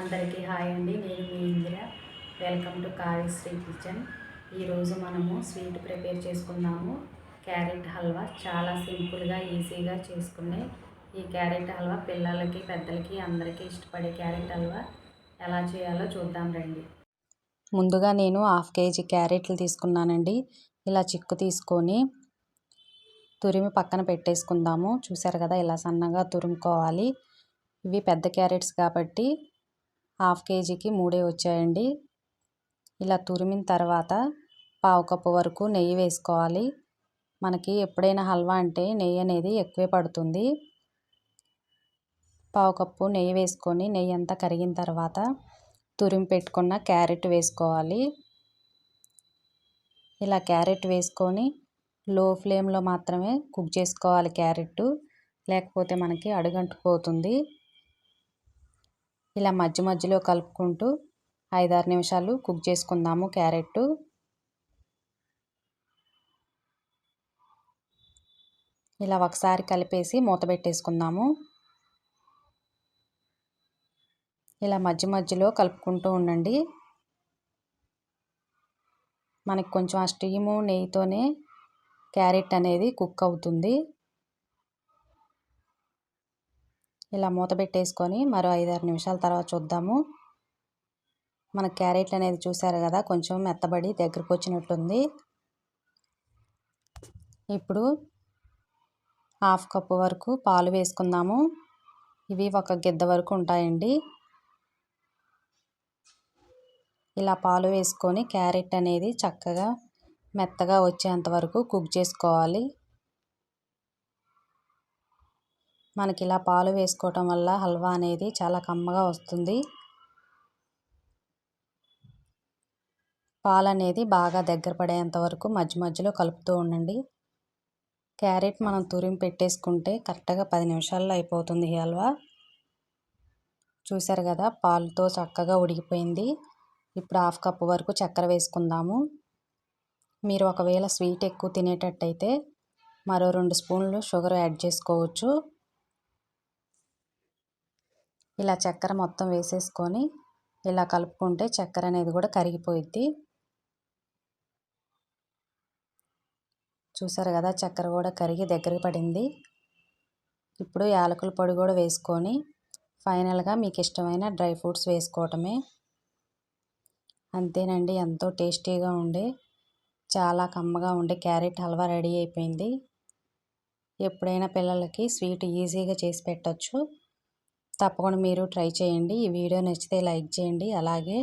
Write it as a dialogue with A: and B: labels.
A: అందరికీ హాయ్ అండి. నేను మీ Indira. Welcome to Kavyasri kitchen. ఈరోజు మనము స్వీట్ ప్రిపేర్ చేసుకుందాము. క్యారెట్ హల్వా చాలా సింపుల్గా ఈజీగా చేసుకునే ఈ క్యారెట్ హల్వా పిల్లలకి పెద్దలకి అందరికీ ఇష్టపడే క్యారెట్ హల్వా. ఎలా చేయాలో చూద్దాం రండి.
B: ముందుగా నేను హాఫ్ కేజీ క్యారెట్లు తీసుకున్నానండి. ఇలా చిక్కు తీసుకొని తురిమి పక్కన పెట్టేసుకుందాము. చూసారు కదా ఇలా సన్నగా తురుముకోవాలి. ఇవి పెద్ద క్యారెట్స్ కాబట్టి హాఫ్ కేజీకి మూడే వచ్చాయండి. ఇలా తురిమిన తర్వాత పావు కప్పు వరకు నెయ్యి వేసుకోవాలి. మనకి ఎప్పుడైనా హల్వా అంటే నెయ్యి అనేది ఎక్కువే పడుతుంది. పావు కప్పు నెయ్యి వేసుకొని నెయ్యి అంతా కరిగిన తర్వాత తురిమి పెట్టుకున్న క్యారెట్ వేసుకోవాలి. ఇలా క్యారెట్ వేసుకొని లో ఫ్లేమ్లో మాత్రమే కుక్ చేసుకోవాలి క్యారెట్ లేకపోతే మనకి అడుగంటుకుపోతుంది. ఇలా మధ్య మధ్యలో కలుపుకుంటూ ఐదారు నిమిషాలు కుక్ చేసుకుందాము క్యారెట్ ఇలా ఒకసారి కలిపేసి మూత పెట్టేసుకుందాము. ఇలా మధ్య మధ్యలో కలుపుకుంటూ ఉండండి. మనకి కొంచెం ఆ స్టీము నెయ్యితోనే క్యారెట్ అనేది కుక్ అవుతుంది. ఇలా మూత పెట్టేసుకొని మరో ఐదారు నిమిషాల తర్వాత చూద్దాము. మన క్యారెట్ అనేది చూసారు కదా కొంచెం మెత్తబడి దగ్గరకు వచ్చినట్టుంది ఇప్పుడు హాఫ్ కప్పు వరకు పాలు వేసుకుందాము. ఇవి ఒక గిద్ద వరకు ఉంటాయండి. ఇలా పాలు వేసుకొని క్యారెట్ అనేది చక్కగా మెత్తగా వచ్చేంత వరకు కుక్ చేసుకోవాలి. మనకి ఇలా పాలు వేసుకోవటం వల్ల హల్వా అనేది చాలా కమ్మగా వస్తుంది. పాలు అనేది బాగా దగ్గర పడేంత వరకు మధ్య మధ్యలో కలుపుతూ ఉండండి. క్యారెట్ మనం తురిమి పెట్టేసుకుంటే కరెక్ట్గా పది నిమిషాల్లో అయిపోతుంది హల్వా. చూసారు కదా పాలుతో చక్కగా ఉడికిపోయింది. ఇప్పుడు హాఫ్ కప్ వరకు చక్కెర వేసుకుందాము. మీరు ఒకవేళ స్వీట్ ఎక్కువ తినేటట్టయితే మరో రెండు స్పూన్లు షుగర్ యాడ్ చేసుకోవచ్చు. ఇలా చక్కెర మొత్తం వేసేసుకొని ఇలా కలుపుకుంటే చక్కెర అనేది కూడా కరిగిపోయిద్ది. చూసారు కదా చక్కెర కూడా కరిగి దగ్గర పడింది. ఇప్పుడు యాలకుల పొడి కూడా వేసుకొని ఫైనల్గా మీకు ఇష్టమైన డ్రై ఫ్రూట్స్ వేసుకోవటమే. అంతేనండి ఎంతో టేస్టీగా ఉండే చాలా కమ్మగా ఉండే క్యారెట్ హల్వా రెడీ అయిపోయింది. ఎప్పుడైనా పిల్లలకి స్వీట్ ఈజీగా చేసి పెట్టచ్చు. తప్పకుండా మీరు ట్రై చేయండి. ఈ వీడియో నచ్చితే లైక్ చేయండి. అలాగే